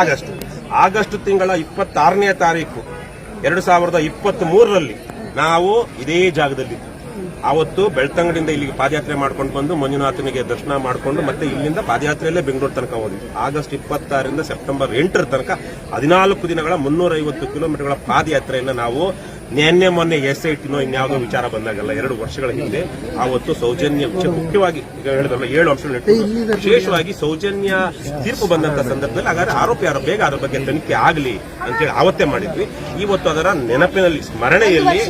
August. August. ತಿಂಗಳ ಇಪ್ಪತ್ತಾರನೇ ತಾರೀಕು, ಎರಡು ಸಾವಿರದ ಇಪ್ಪತ್ತ್ ಮೂರರಲ್ಲಿ ನಾವು ಇದೇ ಜಾಗದಲ್ಲಿ ಆವತ್ತು ಬೆಳ್ತಂಗಡಿಯಿಂದ ಇಲ್ಲಿಗೆ ಪಾದಯಾತ್ರೆ ಮಾಡ್ಕೊಂಡು ಬಂದು ಮಂಜುನಾಥನಿಗೆ ದರ್ಶನ ಮಾಡಿಕೊಂಡು ಮತ್ತೆ ಇಲ್ಲಿಂದ ಪಾದಯಾತ್ರೆಯಲ್ಲೇ ಬೆಂಗಳೂರು ತನಕ ಹೋದ್ವಿ. ಆಗಸ್ಟ್ ಇಪ್ಪತ್ತಾರರಿಂದ ಸೆಪ್ಟೆಂಬರ್ ಎಂಟರ ತನಕ ಹದಿನಾಲ್ಕು ದಿನಗಳ ಮುನ್ನೂರೈವತ್ತು ಕಿಲೋಮೀಟರ್ಗಳ ಪಾದಯಾತ್ರೆಯನ್ನು ನಾವು ನಿನ್ನೆ ಮೊನ್ನೆ ಎಸ್ ಐ ಟಿನೋ ಇನ್ಯಾವುದೋ ವಿಚಾರ ಬಂದಾಗಲ್ಲ ಎರಡು ವರ್ಷಗಳ ಹಿಂದೆ ಆವತ್ತು ಸೌಜನ್ಯ ವಿಷಯ ಮುಖ್ಯವಾಗಿ ಈಗ ಹೇಳಿದ್ರಲ್ಲ ಏಳು ಅಂಶಗಳು ವಿಶೇಷವಾಗಿ ಸೌಜನ್ಯ ತೀರ್ಪು ಬಂದಂತ ಸಂದರ್ಭದಲ್ಲಿ ಹಾಗಾದ್ರೆ ಆರೋಪಿ ಯಾರು ಬೇಗ ಅದರ ಬಗ್ಗೆ ತನಿಖೆ ಆಗಲಿ ಅಂತೇಳಿ ಆವತ್ತೇ ಮಾಡಿದ್ವಿ. ಇವತ್ತು ಅದರ ನೆನಪಿನಲ್ಲಿ ಸ್ಮರಣೆಯಲ್ಲಿ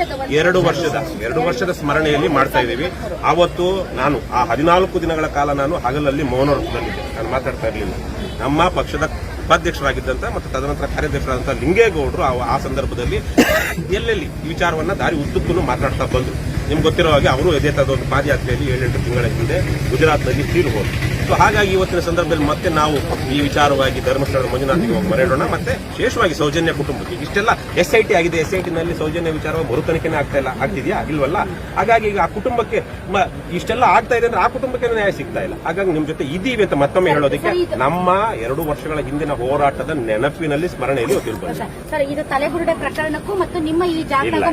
ಎರಡು ವರ್ಷದ ಎರಡು ವರ್ಷದ ಸ್ಮರಣೆಯಲ್ಲಿ ಮಾಡ್ತಾ ಇದ್ದೀವಿ. ಆವತ್ತು ನಾನು ಆ ಹದಿನಾಲ್ಕು ದಿನಗಳ ಕಾಲ ನಾನು ಹಗಲಲ್ಲಿ ಮೌನವ್ರದಲ್ಲಿದ್ದೆ ನಾನು ಮಾತಾಡ್ತಾ ಇರಲಿಲ್ಲ. ನಮ್ಮ ಪಕ್ಷದ ಉಪಾಧ್ಯಕ್ಷರಾಗಿದ್ದಂತ ಮತ್ತು ತದನಂತರ ಕಾರ್ಯಾಧ್ಯಕ್ಷರಾದಂಥ ಲಿಂಗೇಗೌಡರು ಆ- ಸಂದರ್ಭದಲ್ಲಿ ಎಲ್ಲೆಲ್ಲಿ ಈ ವಿಚಾರವನ್ನು ದಾರಿ ಉದ್ದಕ್ಕೂ ಮಾತನಾಡ್ತಾ ಬಂದರು. ನಿಮ್ಗೆ ಗೊತ್ತಿರೋ ಹಾಗೆ ಅವರು ಇದೇ ತದ ಒಂದು ಪಾದಯಾತ್ರೆಯಲ್ಲಿ ಏಳೆಂಟು ತಿಂಗಳ ಹಿಂದೆ ಗುಜರಾತ್ನಲ್ಲಿ ತೀರು ಹೋದ್ರು. ಸೊ ಹಾಗಾಗಿ ಇವತ್ತಿನ ಸಂದರ್ಭದಲ್ಲಿ ಮತ್ತೆ ನಾವು ಈ ವಿಚಾರವಾಗಿ ಧರ್ಮಸ್ಥಳ ಮಂಜುನಾಥಿಗೆ ಹೋಗಿ ಮರೆಯೋಣ ಮತ್ತೆ ವಿಶೇಷವಾಗಿ ಸೌಜನ್ಯ ಕುಟುಂಬಕ್ಕೆ. ಇಷ್ಟೆಲ್ಲ ಎಸ್ ಐ ಟಿ ಆಗಿದೆ. ಎಸ್ ಐ ಟಿನಲ್ಲಿ ಸೌಜನ್ಯ ವಿಚಾರವಾಗಿ ಬರು ತನಿಖೆನೆ ಆಗ್ತಾ ಇಲ್ಲ. ಆಗ್ತಿದ್ಯಾ? ಇಲ್ವಲ್ಲ ಹಾಗಾಗಿ ಈಗ ಆ ಕುಟುಂಬಕ್ಕೆ ಇಷ್ಟೆಲ್ಲ ಆಗ್ತಾ ಇದೆ ಅಂದ್ರೆ ಆ ಕುಟುಂಬಕ್ಕೆ ನ್ಯಾಯ ಸಿಗ್ತಾ ಇಲ್ಲ. ಹಾಗಾಗಿ ನಿಮ್ ಜೊತೆ ಇದೀವಿ ಅಂತ ಮತ್ತೊಮ್ಮೆ ಹೇಳೋದಕ್ಕೆ ನಮ್ಮ ಎರಡು ವರ್ಷಗಳ ಹಿಂದಿನ ಹೋರಾಟದ ನೆನಪಿನಲ್ಲಿ ಸ್ಮರಣೆಯಲ್ಲಿ ಇದು ತಲೆಬುರುಡೆ ಪ್ರಕರಣಕ್ಕೂ ಮತ್ತು ನಿಮ್ಮ ಈ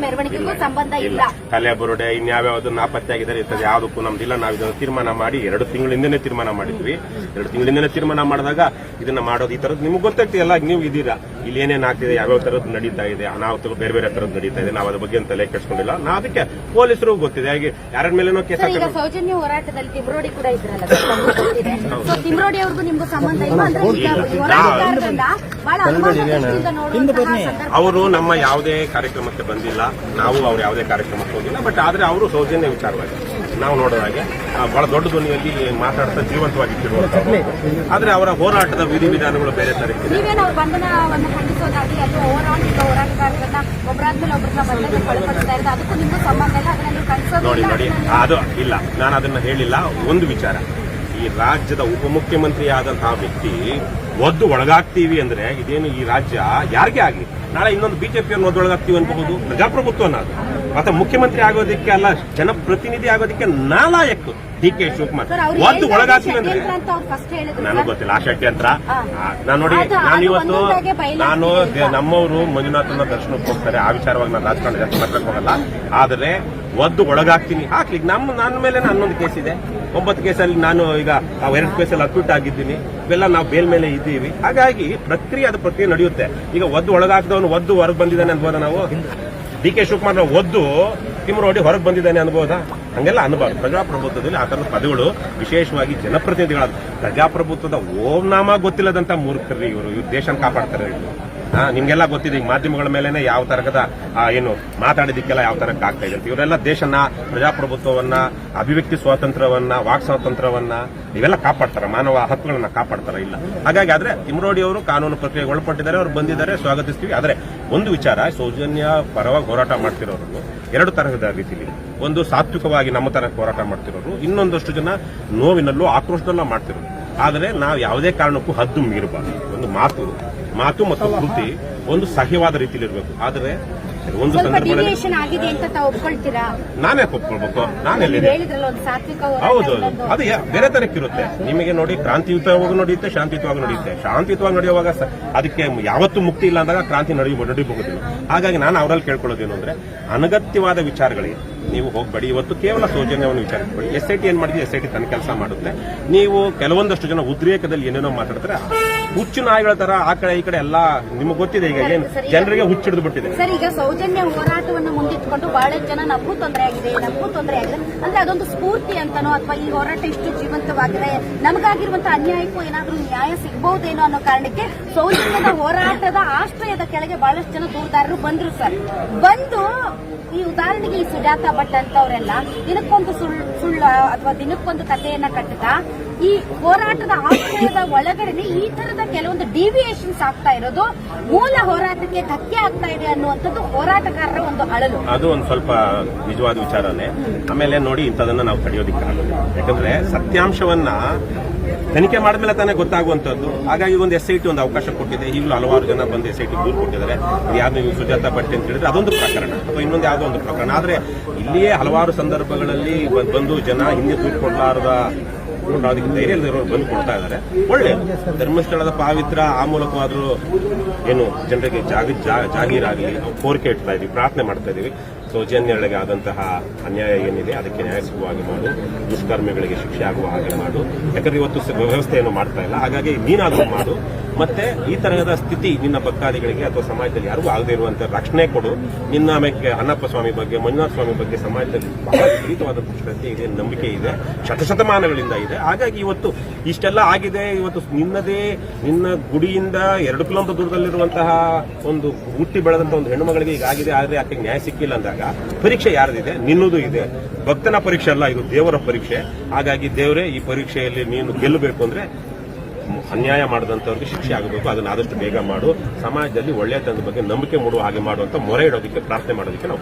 ಮೆರವಣಿಗೆಗೂ ಸಂಬಂಧ ಇಲ್ಲ. ತಲೆಬುರುಡೆ ಇನ್ಯಾವ್ಯಾವ್ದು ನಾಪತ್ತೆ ಆಗಿದ್ದಾರೆ ಇರ್ತದೆ. ಯಾವುದಕ್ಕೂ ನಮ್ದಿಲ್ಲ. ನಾವು ಇದನ್ನು ತೀರ್ಮಾನ ಮಾಡಿ ಎರಡು ತಿಂಗಳಿಂದನೇ ತೀರ್ಮಾನ ಮಾಡಿದ್ವಿ. ಎರಡು ತಿಂಗಳಿಂದನೇ ತೀರ್ಮಾನ ಮಾಡಿದಾಗ ಇದನ್ನ ಮಾಡೋದು ಈ ತರದ್ ನಿಮ್ಗೆ ಗೊತ್ತಾಗ್ತಿಲ್ಲ ನೀವು ಇದೀರಾ ಇಲ್ಲಿ ಏನೇನು ಆಗ್ತಿದೆ ಯಾವ್ಯಾವ ತರದ್ ನಡೀತಾ ಇದೆ ಅನಾಹುತಗಳು ಬೇರೆ ಬೇರೆ ತರದ್ ನಡೀತಾ ಇದೆ ನಾವು ಅದ್ರ ಬಗ್ಗೆ ಅಂತ ತಲೆ ಕೆಡ್ಸ್ಕೊಂಡಿಲ್ಲ. ನಾವು ಅದಕ್ಕೆ ಪೊಲೀಸರು ಗೊತ್ತಿದೆ. ಹಾಗೆ ಯಾರ ಮೇಲೇನೋ ಕೇಸ್ ಸರ್ ಈಗ ಸೌಜನ್ಯ ಹೋರಾಟದಲ್ಲಿ ತಿಮ್ರೋಡಿ ಕೂಡ ಇದ್ರಲ್ಲ ಸರ್, ನಮಗೂ ಗೊತ್ತಿದೆ ಸೊ ತಿಮ್ರೋಡಿ ಅವ್ರಿಗೂ ನಿಮ್ಗೂ ಸಂಬಂಧ ಇಲ್ಲ ಅಂದ್ರೆ ಈಗ ಹೋರಾಟಗಾರರನ್ನ ಬಹಳ ಅನುಮಾನ ದೃಷ್ಟಿಯಿಂದ ನೋಡುವಂತಹ ಸಂದರ್ಭ ಅವರು ನಮ್ಮ ಯಾವುದೇ ಕಾರ್ಯಕ್ರಮಕ್ಕೆ ಬಂದಿಲ್ಲ. ನಾವು ಅವ್ರು ಯಾವುದೇ ಕಾರ್ಯಕ್ರಮಕ್ಕೆ ಹೋಗಿಲ್ಲ ಬಟ್ ಆದ್ರೆ ಅವರು ಸೌಜನ್ಯ ವಿಚಾರವಾಗಿ. ನಾವು ನೋಡೋ ಹಾಗೆ ಆ, ಬಹಳ ದೊಡ್ಡ ಧ್ವನಿಯಲ್ಲಿ ಮಾತಾಡ್ತಾ ಜೀವಂತವಾಗಿ ಆದರೆ ಆದ್ರೆ ಅವರ ಹೋರಾಟದ ವಿಧಿ ವಿಧಾನಗಳು ಬೇರೆ ತರ ಇದೆ. ನೋಡಿ ನೋಡಿ ಅದು ಇಲ್ಲ. ನಾನು ಅದನ್ನ ಹೇಳಿಲ್ಲ. ಒಂದು ವಿಚಾರ. ಈ ರಾಜ್ಯದ ಉಪಮುಖ್ಯಮಂತ್ರಿ ಆದಂತಹ ವ್ಯಕ್ತಿ ಒದ್ದು ಒಳಗಾಗ್ತೀವಿ ಅಂದ್ರೆ ಇದೇನು ಈ ರಾಜ್ಯ ಯಾರಿಗೆ ಆಗಲಿ? ನಾಳೆ ಇನ್ನೊಂದು ಬಿಜೆಪಿಯನ್ನು ಒದ್ದೊಳಗಾಗ್ತೀವಿ ಅನ್ಬಹುದು ಪ್ರಜಾಪ್ರಭುತ್ವ ಅನ್ನೋದು ಮತ್ತೆ ಮುಖ್ಯಮಂತ್ರಿ ಆಗೋದಕ್ಕೆ ಅಲ್ಲ ಜನಪ್ರತಿನಿಧಿ ಆಗೋದಕ್ಕೆ ನಾಲಾಯಕ್ ಡಿ ಕೆ ಶಿವಕುಮಾರ್. ಒದ್ದು ಒಳಗಾಗ್ತೀವಿ ಅಂದ್ರೆ ನನಗೆ ಗೊತ್ತಿಲ್ಲ ಆ ಷಡ್ಯಂತ್ರ. ನಾನು ನೋಡಿ ನಾನು ಇವತ್ತು ನಾನು ನಮ್ಮವರು ಮಂಜುನಾಥನ ದರ್ಶನಕ್ಕೆ ಹೋಗ್ತಾರೆ. ಆ ವಿಚಾರವಾಗಿ ನಾನು ರಾಜಕಾರಣ ಜಾಸ್ತಿ ಮಾತಾಡಕ್ ಹೋಗಲ್ಲ ಆದರೆ ಒದ್ದು ಒಳಗಾಗ್ತೀನಿ. ಹಾಕ್ಲಿಕ್ಕೆ ನಮ್ಮ ನನ್ನ ಮೇಲೆ ಹನ್ನೊಂದು ಕೇಸ್ ಇದೆ. ಒಂಬತ್ತು ಕೇಸಲ್ಲಿ ನಾನು ಈಗ ಎರಡು ಕೇಸಲ್ಲಿ ಅಕ್ವಿಟ್ ಆಗಿದ್ದೀನಿ. ಇವೆಲ್ಲ ನಾವು ಬೇಲ್ ಮೇಲೆ ಇದ್ದೀವಿ. ಹಾಗಾಗಿ ಪ್ರಕ್ರಿಯೆ ಅದು ಪ್ರಕ್ರಿಯೆ ನಡೆಯುತ್ತೆ. ಈಗ ಒದ್ದು ಒಳಗಾಗ್ದವನು ಒದ್ದು ಹೊರಗೆ ಬಂದಿದ್ದಾನೆ ಅನ್ಬೋದ ನಾವು? ಡಿ ಕೆ ಶಿವಕುಮಾರ್ ಒದ್ದು ತಿಮ್ಮರೋಡಿ ಹೊರಗೆ ಬಂದಿದ್ದಾನೆ ಅನ್ಬೋದ? ಹಂಗೆಲ್ಲ ಅನ್ಬಾರ್ದು ಪ್ರಜಾಪ್ರಭುತ್ವದಲ್ಲಿ ಆ ಥರದ ಪದಗಳು ವಿಶೇಷವಾಗಿ ಜನಪ್ರತಿನಿಧಿಗಳ ಪ್ರಜಾಪ್ರಭುತ್ವದ ಓಂ ನಾಮ ಗೊತ್ತಿಲ್ಲದಂತ ಮೂರ್ಖರಿ ಇವರು. ಇವ್ರು ದೇಶನ ಕಾಪಾಡ್ತಾರೆ ನಿಮ್ಗೆಲ್ಲ ಗೊತ್ತಿದೆ, ಈಗ ಮಾಧ್ಯಮಗಳ ಮೇಲೆನೆ ಯಾವ ತರಹದ ಏನು ಮಾತಾಡಿದಕ್ಕೆಲ್ಲ ಯಾವ ತರಕ್ಕೆ ಆಗ್ತಾ ಇದೆ ಇವರೆಲ್ಲ ದೇಶನ, ಪ್ರಜಾಪ್ರಭುತ್ವವನ್ನ, ಅಭಿವ್ಯಕ್ತಿ ಸ್ವಾತಂತ್ರ್ಯವನ್ನ, ವಾಕ್ ಸ್ವಾತಂತ್ರ್ಯವನ್ನ, ಇವೆಲ್ಲ ಕಾಪಾಡ್ತಾರೆ, ಮಾನವ ಹಕ್ಕುಗಳನ್ನ ಕಾಪಾಡ್ತಾರ, ಇಲ್ಲ. ಹಾಗಾಗಿ ಆದ್ರೆ, ತಿಮ್ರೋಡಿ ಅವರು ಕಾನೂನು ಪ್ರಕ್ರಿಯೆಗೆ ಒಳಪಟ್ಟಿದ್ದಾರೆ, ಅವರು ಬಂದಿದ್ದಾರೆ, ಸ್ವಾಗತಿಸ್ತೀವಿ. ಆದ್ರೆ, ಒಂದು ವಿಚಾರ, ಸೌಜನ್ಯ ಪರವಾಗಿ ಹೋರಾಟ ಮಾಡ್ತಿರೋರು ಎರಡು ತರಹದ ರೀತಿಯಲ್ಲಿ ಒಂದು ಸಾತ್ವಿಕವಾಗಿ ನಮ್ಮ ತರ ಹೋರಾಟ ಮಾಡ್ತಿರೋರು, ಇನ್ನೊಂದಷ್ಟು ಜನ ನೋವಿನಲ್ಲೂ ಆಕ್ರೋಶದಲ್ಲೂ ಮಾಡ್ತಿರೋರು. ಆದರೆ ನಾವು ಯಾವುದೇ ಕಾರಣಕ್ಕೂ ಹದ್ದು ಮೀರಬಾರದು. ಒಂದು ಮಾತು ಮಾತು ಮತ್ತು ಕೃತಿ ಒಂದು ಸಹ್ಯವಾದ ರೀತಿಯಲ್ಲಿ ಇರಬೇಕು. ಆದರೆ ಒಂದು ಸಂದರ್ಭದಲ್ಲಿ ನಾನೇ ಒಪ್ಕೊಳ್ಬೇಕು? ನಾನು ನೀವು ಎಲ್ಲಿದೆ ಹೇಳಿದ್ರಲ್ಲ ಒಂದು ಸಾತ್ವಿಕ ಹೋರಾಟ ಹೌದು ಇನ್ನೊಂದು. ಅದು ಬೇರೆ ತರಕ್ಕಿರುತ್ತೆ ನಿಮಗೆ ನೋಡಿ ಕ್ರಾಂತಿಯುತವಾಗಿ ನಡೆಯುತ್ತೆ ಶಾಂತಿಯುತವಾಗಿ ನಡೆಯುತ್ತೆ. ಶಾಂತಿಯುತವಾಗಿ ನಡೆಯುವಾಗ ಅದಕ್ಕೆ ಯಾವತ್ತೂ ಮುಕ್ತಿ ಇಲ್ಲ ಅಂದಾಗ ಕ್ರಾಂತಿ ನಡೆಯುವ ನಡೀಬಹುದು ಹಾಗಾಗಿ ನಾನು ಅವರಲ್ಲಿ ಕೇಳ್ಕೊಳ್ಳೋದೇನು ಅಂದ್ರೆ ಅನಗತ್ಯವಾದ ವಿಚಾರಗಳಿಗೆ ನೀವು ಹೋಗ್ಬೇಡಿ. ಇವತ್ತು ಕೇವಲ ಸೌಜನ್ಯವನ್ನು ವಿಚಾರಿಸ್ಬೇಡಿ ಎಸ್ ಐ ಟಿ ಏನ್ ಮಾಡಿದ್ರೆ ಎಸ್ ಐ ಟಿ ತನ್ನ ಕೆಲಸ ಮಾಡುತ್ತೆ. ನೀವು ಕೆಲವೊಂದಷ್ಟು ಜನ ಉದ್ರೇಕದಲ್ಲಿ ಏನೇನೋ ಮಾತಾಡ್ತಾರೆ. ಹುಚ್ಚು ನಾಯಿಗಳ ತರ ಆ ಕಡೆ ಈ ಕಡೆ ಎಲ್ಲ ನಿಮಗೆ ಗೊತ್ತಿದೆ ಈಗ ಏನು ಜನರಿಗೆ ಹುಚ್ಚಿಡಿದು ಬಿಟ್ಟಿದೆ ಸರ್ ಈಗ ಸೌಜನ್ಯ ಹೋರಾಟವನ್ನು ಮುಂದಿಟ್ಕೊಂಡು ಬಹಳಷ್ಟು ಜನ ನಮಗೂ ತೊಂದರೆ ಆಗಿದೆ. ನಮಗೂ ತೊಂದರೆ ಆಗಿದೆ. ಅಂದ್ರೆ ಅದೊಂದು ಸ್ಫೂರ್ತಿ ಅಂತನೋ ಅಥವಾ ಈ ಹೋರಾಟ ಇಷ್ಟು ಜೀವಂತವಾಗಿದೆ? ನಮಗಾಗಿರುವಂತಹ ಅನ್ಯಾಯಕ್ಕೂ ಏನಾದರೂ ನ್ಯಾಯ ಸಿಗಬಹುದೇನೋ ಅನ್ನೋ ಕಾರಣಕ್ಕೆ ಸೌಜನ್ಯದ ಹೋರಾಟದ ಆಶ್ರಯದ ಕೆಳಗೆ ಬಹಳಷ್ಟು ಜನ ದೂರದಾರರು ಬಂದ್ರು ಸರ್. ಬಂದು ಈ ಉದಾಹರಣೆಗೆ ಈ ಸುಜಾತ ಭಟ್ ಅಂತವರೆಲ್ಲ ದಿನಕ್ಕೊಂದು ಸುಳ್ಳು ಸುಳ್ಳು ಅಥವಾ ದಿನಕ್ಕೊಂದು ಕಥೆಯನ್ನ ಕಟ್ಟುತ್ತಾ ಈ ಹೋರಾಟದ ಆಶ್ರಯದ ಒಳಗಡೆ ಈ ತರದ ಕೆಲವೊಂದು ಡಿವಿಯೇಷನ್ಸ್ ಆಗ್ತಾ ಇರೋದು, ಮೂಲ ಹೋರಾಟಕ್ಕೆ ಧಕ್ಕೆ ಆಗ್ತಾ ಇದೆ ಅನ್ನುವಂಥದ್ದು ಹೋರಾಟಗಾರರ ಒಂದು ಅಳಲು. ಅದು ಒಂದು ಸ್ವಲ್ಪ ನಿಜವಾದ ವಿಚಾರನೇ. ಆಮೇಲೆ ನೋಡಿ ಇಂಥದನ್ನ ನಾವು ತಡೆಯೋದಿಕ್ಕಾಗಲ್ಲ ಯಾಕಂದ್ರೆ ಸತ್ಯಾಂಶವನ್ನ ತನಿಖೆ ಮಾಡಿದ್ಮೇಲೆ ತಾನೇ ಗೊತ್ತಾಗುವಂತದ್ದು ಹಾಗಾಗಿ ಒಂದು ಎಸ್ ಐ ಟಿ ಒಂದು ಅವಕಾಶ ಕೊಟ್ಟಿದೆ. ಈಗಲೂ ಹಲವಾರು ಜನ ಬಂದು ಎಸ್ ಐ ಟಿ ದೂರು ಕೊಟ್ಟಿದ್ದಾರೆ. ಯಾರು ನೀವು ಸುಜಾತ ಭಟ್ ಅಂತ ಹೇಳಿದ್ರೆ ಅದೊಂದು ಪ್ರಕರಣ. ಅಥವಾ ಇನ್ನೊಂದು ಯಾವುದೋ ಒಂದು ಪ್ರಕರಣ. ಆದರೆ ಇಲ್ಲಿಯೇ ಹಲವಾರು ಸಂದರ್ಭಗಳಲ್ಲಿ ಬಂದು ಜನ ಹಿಂದೆ ದೂರು ಕೊಡಲಾರದ ಅದಕ್ಕೆ ಬಂದು ಕೊಡ್ತಾ ಇದ್ದಾರೆ. ಒಳ್ಳೆ ಧರ್ಮಸ್ಥಳದ ಪಾವಿತ್ರ, ಆ ಮೂಲಕವಾದರೂ ಏನು ಜನರಿಗೆ ಜಾಗ ಜಾಗೀರಾಗಲಿ ಕೋರಿಕೆ ಇಡ್ತಾ ಇದೀವಿ ಪ್ರಾರ್ಥನೆ ಮಾಡ್ತಾ ಇದೀವಿ ಸೌಜನ್ಯಗಳಿಗೆ ಆದಂತಹ ಅನ್ಯಾಯ ಏನಿದೆ, ಅದಕ್ಕೆ ನ್ಯಾಯ ಸಿಗುವ ಹಾಗೆ ಮಾಡು. ದುಷ್ಕರ್ಮಿಗಳಿಗೆ ಶಿಕ್ಷೆ ಆಗುವ ಹಾಗೆ ಮಾಡು. ಯಾಕಂದ್ರೆ ಇವತ್ತು ವ್ಯವಸ್ಥೆಯನ್ನು ಮಾಡ್ತಾ ಇಲ್ಲ. ಹಾಗಾಗಿ ನೀನಾದರೂ ಮಾಡು. ಮತ್ತೆ ಈ ತರಹದ ಸ್ಥಿತಿ ನಿನ್ನ ಭಕ್ತಾದಿಗಳಿಗೆ ಅಥವಾ ಸಮಾಜದಲ್ಲಿ ಯಾರಿಗೂ ಆಗದೆ ಇರುವಂತ ರಕ್ಷಣೆ ಕೊಡು. ನಿನ್ನ ಆಮೇಲೆ ಅನ್ನಪ್ಪ ಸ್ವಾಮಿ ಬಗ್ಗೆ, ಮಂಜುನಾಥ ಸ್ವಾಮಿ ಬಗ್ಗೆ ಸಮಾಜದಲ್ಲಿ ಬಹಳ ವಿಪರೀತವಾದ ಶ್ರದ್ಧೆ ಇದೆ, ನಂಬಿಕೆ ಇದೆ, ಶತಶತಮಾನಗಳಿಂದ ಇದೆ. ಹಾಗಾಗಿ ಇವತ್ತು ಇಷ್ಟೆಲ್ಲ ಆಗಿದೆ. ಇವತ್ತು ನಿನ್ನದೇ, ನಿನ್ನ ಗುಡಿಯಿಂದ ಎರಡು ಕಿಲೋಮೀಟರ್ ದೂರದಲ್ಲಿರುವಂತಹ ಒಂದು ಹುಟ್ಟಿ ಬೆಳೆದಂತ ಒಂದು ಹೆಣ್ಣು ಮಗಳಿಗೆ ಈಗ ಆಗಿದೆ. ಆದ್ರೆ ಆಕೆಗೆ ನ್ಯಾಯ ಸಿಕ್ಕಿಲ್ಲ ಅಂದಾಗ ಪರೀಕ್ಷೆ ಯಾರದಿದೆ? ನಿನ್ನದು ಇದೆ. ಭಕ್ತನ ಪರೀಕ್ಷೆ ಅಲ್ಲ, ಇದು ದೇವರ ಪರೀಕ್ಷೆ. ಹಾಗಾಗಿ ದೇವರೇ, ಈ ಪರೀಕ್ಷೆಯಲ್ಲಿ ನೀನು ಗೆಲ್ಲಬೇಕು ಅಂದ್ರೆ ಅನ್ಯಾಯ ಮಾಡಿದಂಥವ್ರಿಗೆ ಶಿಕ್ಷೆ ಆಗಬೇಕು. ಅದನ್ನು ಆದಷ್ಟು ಬೇಗ ಮಾಡು. ಸಮಾಜದಲ್ಲಿ ಒಳ್ಳೆಯತನದ ಬಗ್ಗೆ ನಂಬಿಕೆ ಮೂಡುವ ಹಾಗೆ ಮಾಡುವಂತ ಮೊರೆ ಇಡೋದಕ್ಕೆ ಪ್ರಾರ್ಥನೆ ಮಾಡೋದಕ್ಕೆ ನಾವು